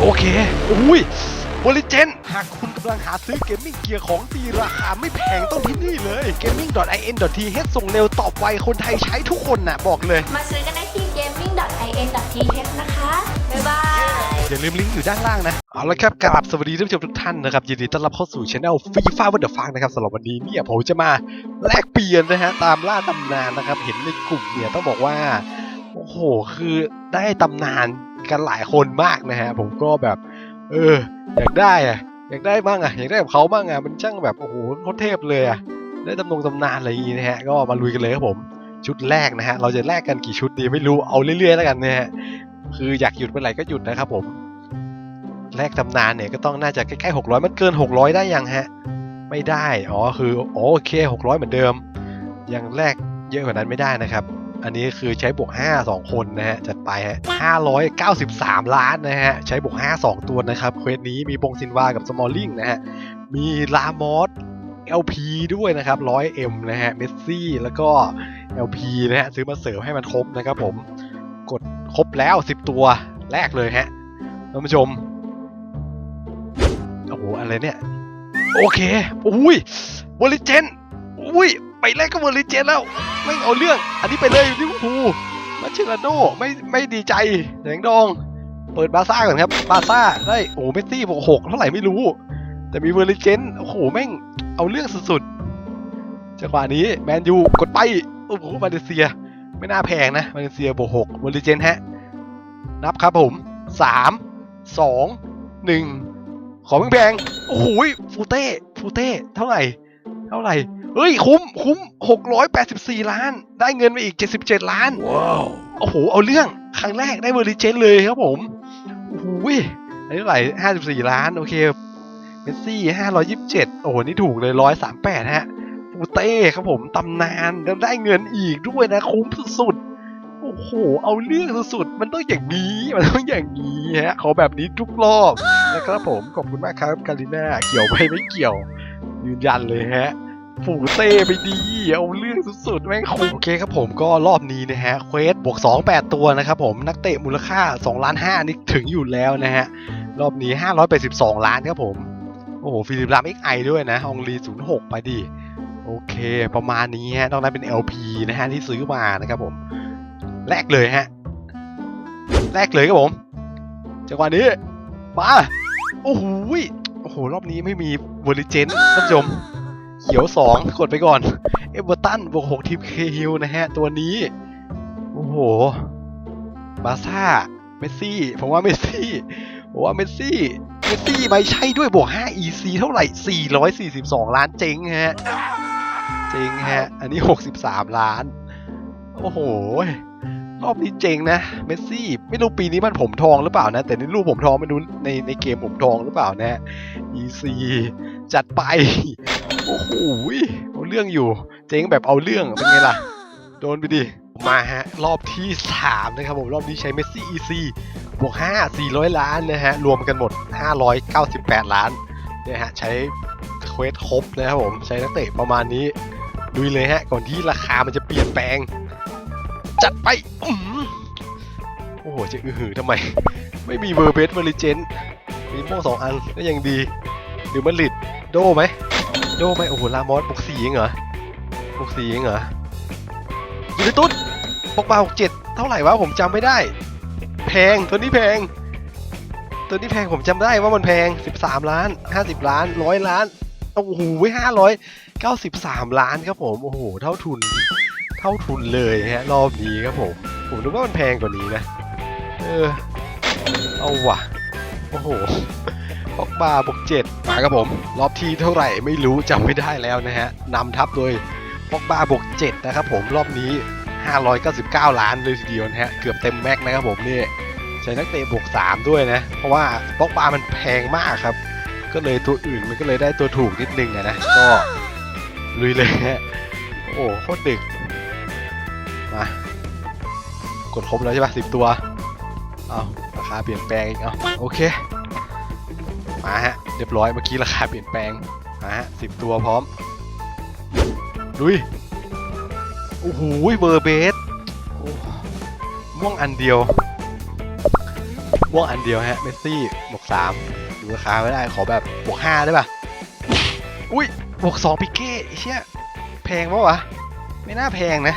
โอเค อุ้ยบริเจน หากคุณกำลังหาซื้อเกมมิ่งเกียร์ของดีราคาไม่แพงต้องที่นี่เลย gaming.in.th ส่งเร็วตอบไวคนไทยใช้ทุกคนน่ะ บอกเลย มาซื้อกันได้ที่ gaming.in.th นะคะ บ๊ายบาย อย่าลืมลิงก์อยู่ด้านล่างนะ เอาละครับกราบสวัสดีท่านผู้ชมทุกท่านนะครับ ยินดีต้อนรับเข้าสู่ช anel ฟีฟ่าวันเดอร์ฟังนะครับสำหรับวันนี้เนี่ยผมจะมาแลกเปลี่ยนนะฮะตามล่าตำนานนะครับ เห็นในกลุ่มเนี่ยต้องบอกว่า โอ้โห คือได้ตำนาน กันหลายคนมากนะฮะ ผมก็แบบ เออ อยากได้อะอยากได้บ้างอะอยากได้แบบเขาบ้างอะมันช่างแบบโอ้โหโคตรเทพเลยอะได้ตำนงตำนานอะไรอย่างงี้นะฮะ ก็มาลุยกันเลยครับผม ชุดแรกนะฮะ เราจะแลกกันกี่ชุดดีไม่รู้ เอาเรื่อยๆแล้วกันนะฮะ คืออยากหยุดเมื่อไหร่ก็หยุดนะครับผม แลกตำนานเนี่ยก็ต้องน่าจะใกล้ๆ600มันเกิน600ได้ยังฮะ ไม่ได้ อ๋อ คืออ๋อโอเค600เหมือนเดิม ยังแลกเยอะกว่านั้นไม่ได้นะครับ อันนี้คือใช้บวก 5 2 คนนะฮะ จัดไปฮะ 593 ล้านนะฮะ ใช้บวก 5 2 ตัวนะครับ เควสนี้มีบงซินวากับสมอลลิงนะฮะ มีลามอส LP ด้วยนะครับ 100M นะฮะ เมสซี่ แล้วก็ LP นะฮะ ซื้อมาเสริมให้มันครบนะครับผม กดครบแล้ว 10 ตัวแรกเลยฮะท่านผู้ชม โอ้โห อะไรเนี่ย โอเค อุ้ยบริเจนอุ้ย ไปแรกก็บริเจนแล้ว ไม่เอาเรื่อง อันนี้ไปเลยลิเวอร์พูลมาเชลาโดไม่ไม่ดีใจแดงดอง เปิดบาซ่าก่อนครับ บาซ่าได้โอ้โหเมสซี่บวกหกเท่าไหร่ไม่รู้ แต่มีเวอร์ลิเจนโอ้โหแม่งเอาเรื่องสุดๆจังหวะนี้แมนยูกดไปโอ้โหมาเลเซีย ไม่น่าแพงนะมาเลเซียบวกหกเวอร์ลิเจนฮะนับครับผมสามสองหนึ่งขอแพงๆโอ้โหฟูเต้ฟูเต้เท่าไหร่ เท่าไหร่ เฮ้ย คุ้ม คุ้มหกร้อยแปดสิบสี่ล้าน ได้เงินมาอีกเจ็ดสิบเจ็ดล้าน ว้าว โอ้โห เอาเรื่อง ครั้งแรกได้เวอร์ลิเจนเลยครับผมโอ้โหอันนี้เท่าไหร่ห้าสิบสี่ล้าน โอเค เมสซี่ห้าร้อยยี่สิบเจ็ดโอ้โห นี่ถูกเลยร้อยสามแปดฮะฟูเต้ครับผม ตำนาน แล้วได้เงินอีกด้วยนะ คุ้มสุดๆ โอ้โห เอาเรื่องสุดๆ มันต้องอย่างนี้ มันต้องอย่างนี้ฮะ ขอแบบนี้ทุกรอบนะครับผม ขอบคุณมากครับ กาลิน่า เกี่ยวไปไม่เกี่ยว ยืนยันเลยฮะ ฝูเต้ไปดี เอาเรื่องสุดๆ แม่งคุ้มโอเคครับผมก็รอบนี้นะฮะ เควสบวก 2 8 ตัวนะครับผมนักเตะมูลค่า2ล้าน5นี่ถึงอยู่แล้วนะฮะ รอบนี้ 582 ล้านครับผม โอ้โห ฟิลิปลาม XI ด้วยนะองลี 06 ไปดิโอเค ประมาณนี้ฮะนอกนั้นเป็น LP นะฮะ ที่ซื้อมานะครับผมแลกเลยฮะแลกเลยครับผม จังหวะนี้ มา โอ้โหโอ้โห รอบนี้ไม่มีวอลิเจนท่านผู้ชม เขียว 2 กดไปก่อน เอเวอร์ตันบวก6ทีมเคฮิลนะฮะ ตัวนี้ โอ้โห บาซ่า เมสซี่ ผมว่าเมสซี่ ผมว่าเมสซี่ เมสซี่ไม่ใช่ด้วยบวก 5 EC เท่าไหร่ 442 ล้านเจ๊งฮะ เจ๊งฮะ อันนี้ 63 ล้าน โอ้โหรอบนี้เจ๋งนะ เมสซี่ ไม่รู้ปีนี้มันผมทองหรือเปล่านะ แต่ในรูปผมทองไม่รู้ในในเกมผมทองหรือเปล่านะ EC จัดไป โอ้โหเอาเรื่องอยู่ เจ๊งแบบเอาเรื่อง เป็นไงล่ะ โดนไปดิ มาฮะ รอบที่ 3 นะครับผม รอบนี้ใช้เมสซี่ EC บวก 5 400 ล้านนะฮะ รวมกันหมด 598 ล้านเนี่ยฮะ ใช้เควสครบนะครับผม ใช้นักเตะประมาณนี้ดูเลยฮะ ก่อนที่ราคามันจะเปลี่ยนแปลง จัดไปอืมโอ้โห จะอือหือทำไม ไม่มีเวอร์เบสเวอร์ลิเจนมีโม่สองอันก็ยังดีหรือมันลิดโดไหม โดไหมโอ้โหลามอสบวกสีเหรอบวกสีเหรอยูนิตุสปกบาบวกเจ็ดเท่าไหร่วะผมจำไม่ได้ แพงตัวนี้แพง ตัวนี้แพงผมจำได้ว่ามันแพง 13 ล้าน 50 ล้าน 100 ล้านโอ้โห593ล้านครับผมโอ้โหเท่าทุน เท่าทุนเลยฮะรอบนี้ครับผมผมนึกว่ามันแพงกว่านี้นะ เออ เอาว่ะ โอ้โห ปอกบาบวกเจ็ดมาครับผม รอบที่เท่าไหร่ไม่รู้จำไม่ได้แล้วนะฮะนำทับโดยปอกบาบวกเจ็ดนะครับผมรอบนี้ 599 ล้านเลยทีเดียวนะฮะเกือบเต็มแม็กนะครับผมนี่ใช้นักเตะบวก3ด้วยนะ เพราะว่าปอกบามันแพงมากครับ ก็เลยตัวอื่นมันก็เลยได้ตัวถูกนิดนึงอะนะก็ลุยเลยฮะโอ้โคตรดึกมากดครบแล้วใช่ปะสิบตัว เอาราคาเปลี่ยนแปลงอีกเอาโอเค มาฮะ เรียบร้อยเมื่อกี้ราคาเปลี่ยนแปลง มาฮะสิบตัวพร้อม ลุย โอ้โหเบอร์เบสโอ้ม่วงอันเดียว ม่วงอันเดียวฮะ เมสซี่บวกสามดูราคาไม่ได้ ขอแบบบวกห้าได้ป่ะ อุ้ยบวกสองปิเก้ไอ้เชี่ยแพงปะวะ ไม่น่าแพงนะ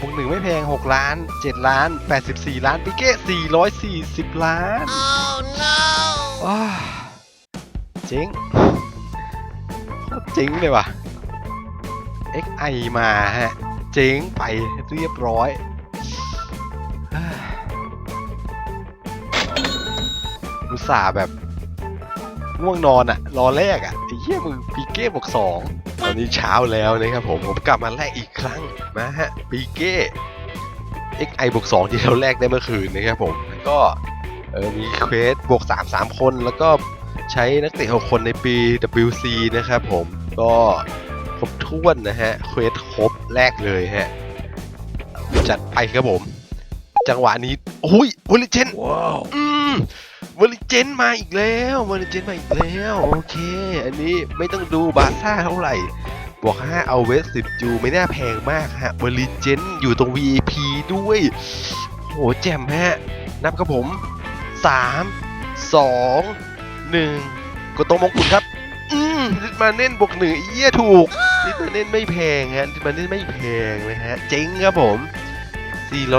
บวกหนึ่งไม่แพงหกล้านเจ็ดล้านแปดสิบสี่ล้านปิเก้สี่ร้อยสี่สิบล้านว้า วเจ๋งโคตรเจ๋งเลยว่ะ XI มาฮะเจ๋งไปเรียบร้อยอุตส่าห์แบบง่วงนอนอะรอแรกอะไอ้เหี้ยมึงปีเก้บอกสองตอนนี้เช้าแล้วนะครับผมผมกลับมาแลกอีกครั้งนะฮะปีเก้ XI บวก2ที่เราแลกได้เมื่อคืนนะครับผมแล้วก็ เออมีเควสบวก 3 3 คน แล้วก็ใช้นักเตะ6คนในปี WC นะครับผมก็ครบถ้วนนะฮะเควสครบแรกเลยฮะ จัดไปครับผม จังหวะนี้โอ้ยวอลเลเจนว้าวอืมวอลเลเจนมาอีกแล้ววอลเลเจนมาอีกแล้วโอเค อันนี้ไม่ต้องดูบาซ่าเท่าไหร่บวก5เอาเวส10จูไม่น่าแพงมากฮะบริเจนอยู่ตรง VIP ด้วยโหแจ่มฮะ นับครับผม 3 2 1กดตรงมงกุฎครับ อืมลิตมาเน่นบวกหนึ่งเอี้ยถูกลิตมาเน่นไม่แพงฮะลิตมาเน่นไม่แพงนะฮะ เจ๊งครับผม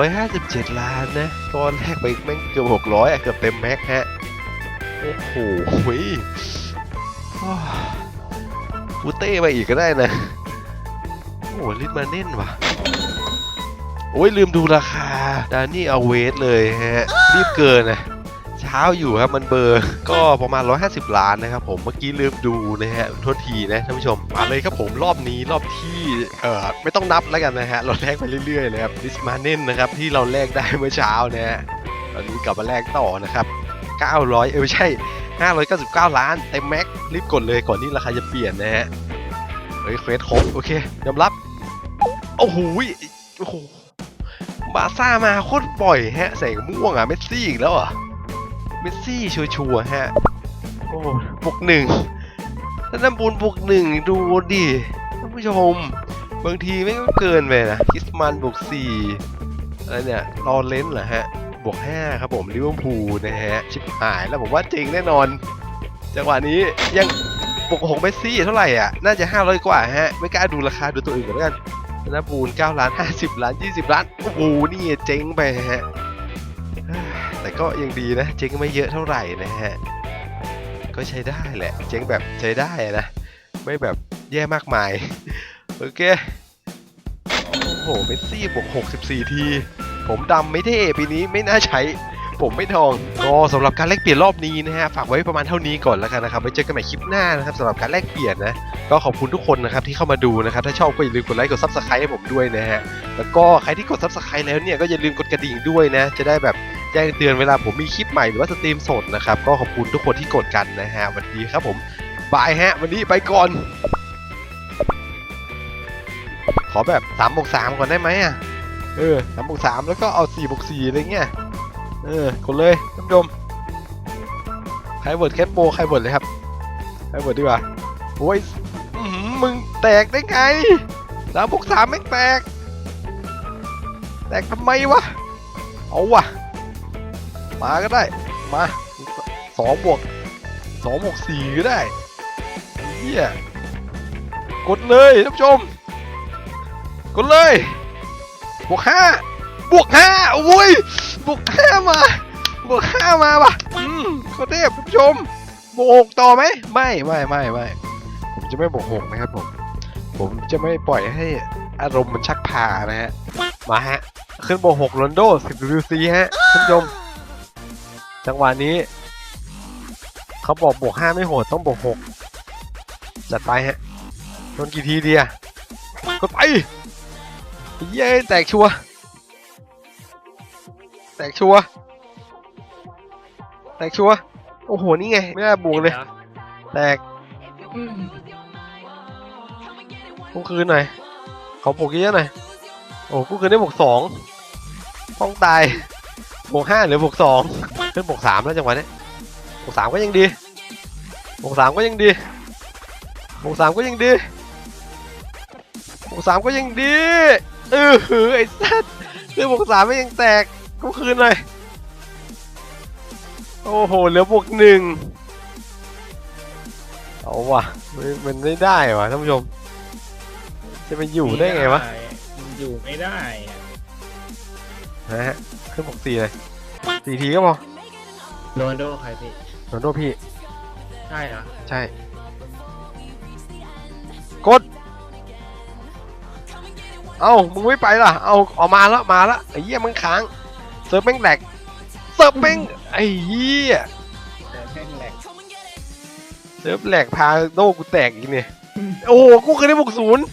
457 ล้านนะ ตอนแรกไปแม่งเกือบ600อะเกือบเต็มแม็กฮะ โอ้โหวิฟูเต้มาอีกก็ได้นะ โอ้ลิตมาเน่นว่ะโอ้ยลืมดูราคา ดานี่เอาเวสเลยฮะ รีบเกินนะ เช้าอยู่ครับมันเบอร์ก็ประมาณ 150 ล้านนะครับผมเมื่อกี้ลืมดูนะฮะโทษทีนะท่านผู้ชมมาเลยครับผมรอบนี้รอบที่เอ่อไม่ต้องนับแล้วกันนะฮะเราแลกไปเรื่อยๆเลยครับลิสมาเน่นนะครับที่เราแลกได้เมื่อเช้านะฮะตอนนี้กลับมาแลกต่อนะครับ900 เออไม่ใช่ 599 ล้านเต็มแม็กรีบกดเลยก่อนที่ราคาจะเปลี่ยนนะฮะเฮ้ยเควสครบโอเคยอมรับโอ้โหโอ้โหบาซ่ามาโคตรบ่อยฮะแสงม่วงอะเมสซี่อีกแล้วอะ มสซี่ชัวร์ๆฮะ โอ้บวกหนึ่งถ้าน้ำบุญบวกหนึ่งดูดิท่านผู้ชม บางทีไม่ก็เกินไปนะคิสมันบวกสี่อะไรเนี่ยรอเลนส์เหรอฮะ บวกห้าครับผมลิเวอร์พูลนะฮะ ชิบหายแล้วผมว่าจริงแน่นอน จังหวะนี้ยังบวกหกเมสซี่เท่าไหร่อะ น่าจะ500กว่าฮะ ไม่กล้าดูราคาดูตัวอื่นก่อนแล้วกันธนบูล9ล้าน 50 ล้าน 20 ล้าน โอ้โห นี่เจ๊งไปฮะแต่ ก็ยังดีนะ เจ๊งไม่เยอะเท่าไหร่นะฮะ ก็ใช้ได้แหละ เจ๊งแบบใช้ได้นะ ไม่แบบแย่มากมาย โอเค โอ้โห เมสซี่บวก 64 ที ผมดำไม่เท่ปีนี้ไม่น่าใช้ ผมไม่ทอง ก็สำหรับการแลกเปลี่ยนรอบนี้นะฮะ ฝากไว้ประมาณเท่านี้ก่อนแล้วกันนะครับ ไว้เจอกันใหม่คลิปหน้านะครับสำหรับการแลกเปลี่ยนนะ ก็ขอบคุณทุกคนนะครับที่เข้ามาดูนะครับ ถ้าชอบก็อย่าลืมกดไลค์ กดซับสไครต์ให้ผมด้วยนะฮะ แล้วก็ใครที่กดซับสไครต์แล้วเนี่ยก็อย่าลืมกดกระดิ่งด้วยนะ จะได้แบบ แจ้งเตือนเวลาผมมีคลิปใหม่หรือว่าสตรีมสดนะครับ ก็ขอบคุณทุกคนที่กดกันนะฮะวันนี้ครับผมบายฮะ วันนี้ไปก่อน ขอแบบ3บวก3ก่อนได้ไหมอะ เออ3บวก3แล้วก็เอา4บวก4อะไรเงี้ย เออกดเลยท่านผู้ชมใครเวิร์ดแคทโปใครเวิร์ดเลยครับใครเวิร์ดดีกว่าโอ้ยมึงแตกได้ไงสามบวกสามไม่แตก แตกทำไมวะ เอาวะ มาก็ได้ มาสองบวกสองบวกสี่ก็ได้เฮียกดเลยท่านผู้ชม กดเลย บวกห้าบวกห้าโอ้ยบวกห้ามาบวกห้ามาว่ะอืมโคตรเทพท่านผู้ชมบวกหกต่อไหมไม่ไม่ไม่ไม่ผมจะไม่บวกหกนะครับผม ผมจะไม่ปล่อยให้อารมณ์มันชักพานะฮะ มาฮะ ขึ้นบวกหกโรนโดสิบ WC ฮะท่านผู้ชม จังหวะนี้เขาบอกบวกห้าไม่โหดต้องบวกหกจัดไปฮะโดนกี่ทีเดียก็ไปเย้แตกชัวแตกชัวแตกชัวโอ้โหนี่ไงไม่น่าบวกเลย แตกกูคืนหน่อยขอบวกเยอะหน่อยโอ้กูคืนได้บวกสองต้องตายบวกห้าหรือบวกสอง ขึ้นบวกสามแล้วจังหวะนี้บวกสามก็ยังดีบวกสามก็ยังดีบวกสามก็ยังดีบวกสามก็ยังดีเออหือไอ้สัสเรื่องบวกสามไม่ยังแตกกูคืนหน่อยโอ้โหเหลือบวกหนึ่งเอาว่ะมันมันไม่ได้ว่ะท่านผู้ชม จะไปอยู่ได้ไงวะมันอยู่ไม่ได้อะนะฮะขึ้นบวกสี่เลยสี่ทีก็พอ โรนลโดใครพี่ โรนลโดพี่ ใช่เหรอใช่ กด เอ้า มึงไม่ไปล่ะ เอาออกมาแล้ว มาแล้วไอ้เหี้ยมึงค้าง เซิร์ฟแม่งแหลก เซิร์ฟแม่งไอ้เหี้ย แต่แม่งแหลกเซิร์ฟแหลกพาโดกูแตกอีกเนี่ย โอ้โหกูเคยได้บวกศูนย์